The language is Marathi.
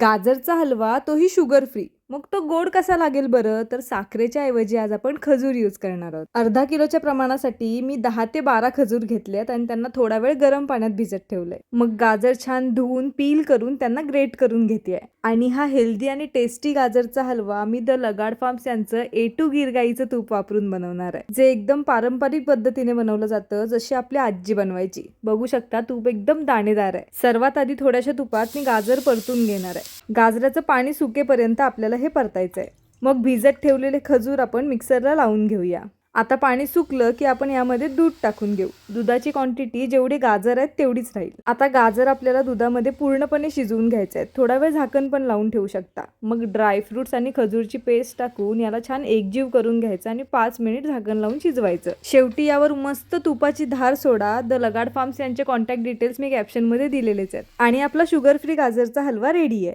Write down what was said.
गाजरचा हलवा तोही शुगर फ्री मग तो गोड कसा लागेल बरं? तर साखरेच्या ऐवजी आज आपण खजूर यूज करणार आहोत. अर्धा किलोच्या प्रमाणासाठी मी दहा ते बारा खजूर घेतलेत आणि त्यांना थोडा वेळ गरम पाण्यात भिजत ठेवलंय. मग गाजर छान धुवून पील करून त्यांना ग्रेट करून घेते आणि हा हेल्दी आणि टेस्टी गाजरचा हलवा मी द लगाड फार्म्स यांचं ए टू गिर गाईचं तूप वापरून बनवणार आहे. जे एकदम पारंपरिक पद्धतीने बनवलं जातं जशी आपली आजी बनवायची. बघू शकता तूप एकदम दाणेदार आहे. सर्वात आधी थोड्याशा तुपात मी गाजर परतून घेणार आहे. गाजराचं पाणी सुकेपर्यंत आपल्याला आपल्याला हे परतायचं आहे मग भिजत ठेवलेले खजूर आपण मिक्सरला लावून घेऊया. आता पाणी सुकलं की आपण यामध्ये दूध टाकून घेऊ. दुधाची क्वांटिटी जेवढी गाजर आहेत तेवढीच राहील. आता गाजर आपल्याला दुधामध्ये पूर्णपणे शिजवून घ्यायचे आहेत थोडा वेळ झाकण पण लावून ठेवू शकता. मग ड्रायफ्रुट्स आणि खजूरची पेस्ट टाकून याला छान एकजीव करून घ्यायचं आणि पाच मिनिट झाकण लावून शिजवायचं. शेवटी यावर मस्त तुपाची धार सोडा. द लगाड फार्म्स यांचे कॉन्टॅक्ट डिटेल्स मी कॅप्शनमध्ये दिलेलेच आहेत. आणि आपला शुगर फ्री गाजरचा हलवा रेडी आहे.